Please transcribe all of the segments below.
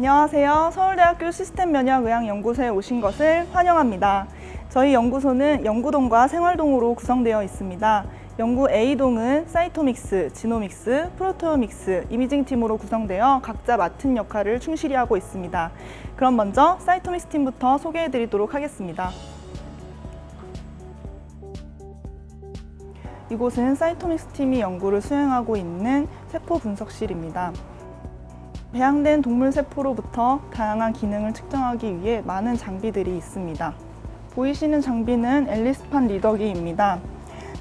안녕하세요. 서울대학교 시스템면역의학연구소에 오신 것을 환영합니다. 저희 연구소는 연구동과 생활동으로 구성되어 있습니다. 연구 A동은 사이토믹스, 지노믹스, 프로테오믹스, 이미징 팀으로 구성되어 각자 맡은 역할을 충실히 하고 있습니다. 그럼 먼저 사이토믹스 팀부터 소개해 드리도록 하겠습니다. 이곳은 사이토믹스 팀이 연구를 수행하고 있는 세포 분석실입니다. 배양된 동물 세포로부터 다양한 기능을 측정하기 위해 많은 장비들이 있습니다. 보이시는 장비는 앨리스팟 리더기입니다.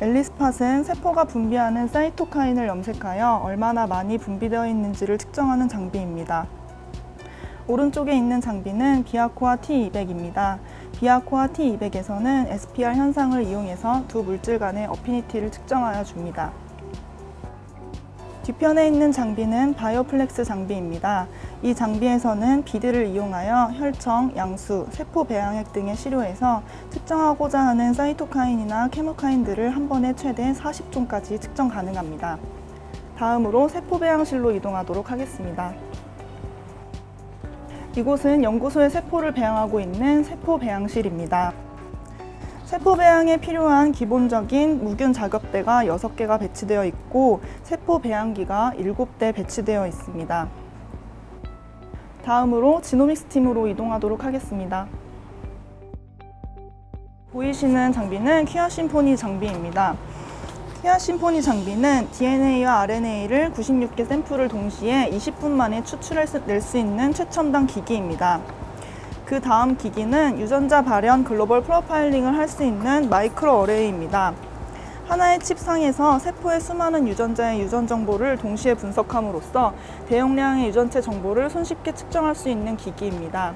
앨리스팟은 세포가 분비하는 사이토카인을 염색하여 얼마나 많이 분비되어 있는지를 측정하는 장비입니다. 오른쪽에 있는 장비는 비아코아 T200입니다. 비아코아 T200에서는 SPR 현상을 이용해서 두 물질 간의 어피니티를 측정하여 줍니다. 뒤편에 있는 장비는 바이오플렉스 장비입니다. 이 장비에서는 비드를 이용하여 혈청, 양수, 세포 배양액 등에 시료해서 측정하고자 하는 사이토카인이나 케모카인들을 한 번에 최대 40종까지 측정 가능합니다. 다음으로 세포 배양실로 이동하도록 하겠습니다. 이곳은 연구소에 세포를 배양하고 있는 세포 배양실입니다. 세포 배양에 필요한 기본적인 무균 작업대가 6개가 배치되어 있고 세포 배양기가 7대 배치되어 있습니다. 다음으로 지노믹스 팀으로 이동하도록 하겠습니다. 보이시는 장비는 키아 심포니 장비입니다. 키아 심포니 장비는 DNA와 RNA를 96개 샘플을 동시에 20분 만에 추출낼 수 있는 최첨단 기기입니다. 그 다음 기기는 유전자 발현 글로벌 프로파일링을 할 수 있는 마이크로 어레이입니다. 하나의 칩상에서 세포의 수많은 유전자의 유전 정보를 동시에 분석함으로써 대용량의 유전체 정보를 손쉽게 측정할 수 있는 기기입니다.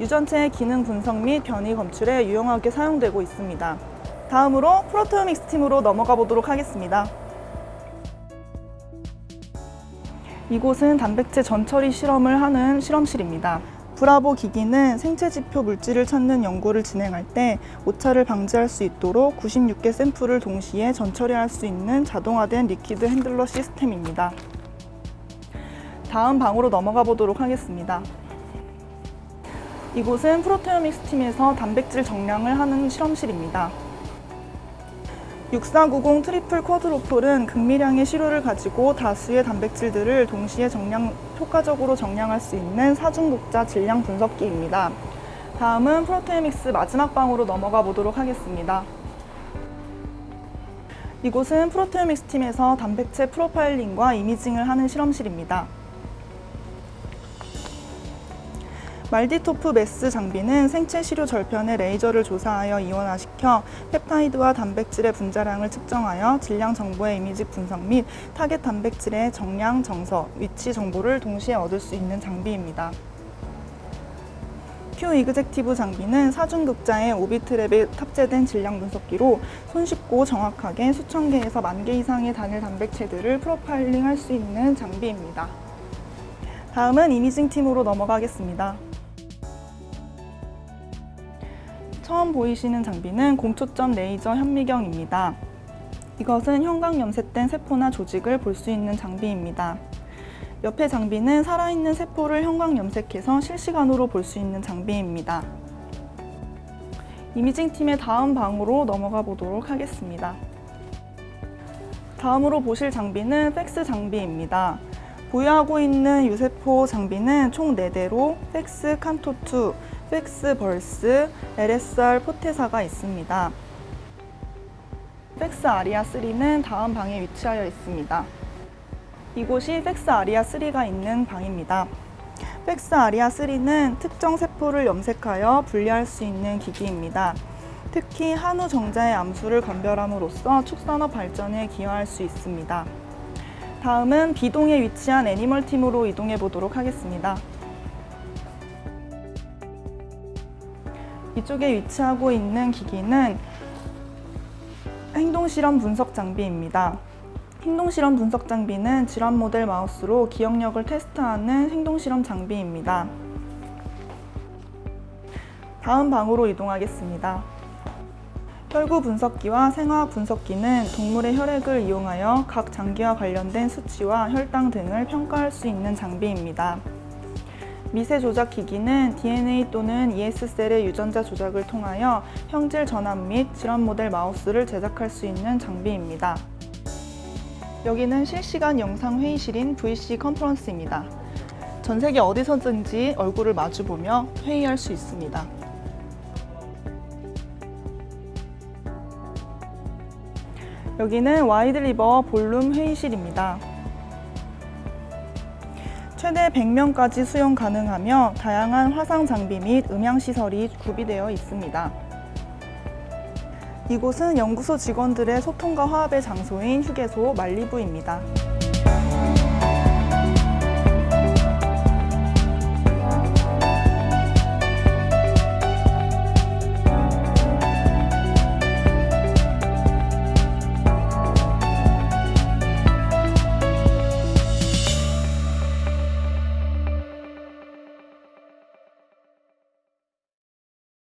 유전체의 기능 분석 및 변이 검출에 유용하게 사용되고 있습니다. 다음으로 프로테오믹스 팀으로 넘어가 보도록 하겠습니다. 이곳은 단백질 전처리 실험을 하는 실험실입니다. 브라보 기기는 생체 지표 물질을 찾는 연구를 진행할 때 오차를 방지할 수 있도록 96개 샘플을 동시에 전처리할 수 있는 자동화된 리퀴드 핸들러 시스템입니다. 다음 방으로 넘어가 보도록 하겠습니다. 이곳은 프로테오믹스 팀에서 단백질 정량을 하는 실험실입니다. 6490 트리플 쿼드로폴은 극미량의 시료를 가지고 다수의 단백질들을 동시에 정량, 효과적으로 정량할 수 있는 사중독자 질량 분석기입니다. 다음은 프로테오믹스 마지막 방으로 넘어가 보도록 하겠습니다. 이곳은 프로테오믹스 팀에서 단백체 프로파일링과 이미징을 하는 실험실입니다. 말디토프 메스 장비는 생체 시료 절편의 레이저를 조사하여 이원화시켜 펩타이드와 단백질의 분자량을 측정하여 질량 정보의 이미지 분석 및 타겟 단백질의 정량, 정서, 위치 정보를 동시에 얻을 수 있는 장비입니다. 큐 이그젝티브 장비는 사중극자의 오비트랩에 탑재된 질량 분석기로 손쉽고 정확하게 수천 개에서 만 개 이상의 단일 단백체들을 프로파일링 할 수 있는 장비입니다. 다음은 이미징 팀으로 넘어가겠습니다. 처음 보이시는 장비는 공초점 레이저 현미경입니다. 이것은 형광 염색된 세포나 조직을 볼 수 있는 장비입니다. 옆에 장비는 살아있는 세포를 형광 염색해서 실시간으로 볼 수 있는 장비입니다. 이미징 팀의 다음 방으로 넘어가 보도록 하겠습니다. 다음으로 보실 장비는 팩스 장비입니다. 보유하고 있는 유세포 장비는 총 4대로 팩스 칸토2, 팩스 벌스, LSR 포테사가 있습니다. 팩스 아리아 3는 다음 방에 위치하여 있습니다. 이곳이 팩스 아리아 3가 있는 방입니다. 팩스 아리아 3는 특정 세포를 염색하여 분리할 수 있는 기기입니다. 특히 한우 정자의 암수를 건별함으로써 축산업 발전에 기여할 수 있습니다. 다음은 비동에 위치한 애니멀 팀으로 이동해 보도록 하겠습니다. 이쪽에 위치하고 있는 기기는 행동실험 분석 장비입니다. 행동실험 분석 장비는 질환 모델 마우스로 기억력을 테스트하는 행동실험 장비입니다. 다음 방으로 이동하겠습니다. 혈구 분석기와 생화학 분석기는 동물의 혈액을 이용하여 각 장기와 관련된 수치와 혈당 등을 평가할 수 있는 장비입니다. 미세 조작 기기는 DNA 또는 ES셀의 유전자 조작을 통하여 형질 전환 및 질환 모델 마우스를 제작할 수 있는 장비입니다. 여기는 실시간 영상 회의실인 VC 컨퍼런스입니다. 전 세계 어디서든지 얼굴을 마주보며 회의할 수 있습니다. 여기는 와이드 리버 볼룸 회의실입니다. 최대 100명까지 수용 가능하며 다양한 화상 장비 및 음향 시설이 구비되어 있습니다. 이곳은 연구소 직원들의 소통과 화합의 장소인 휴게소 말리부입니다.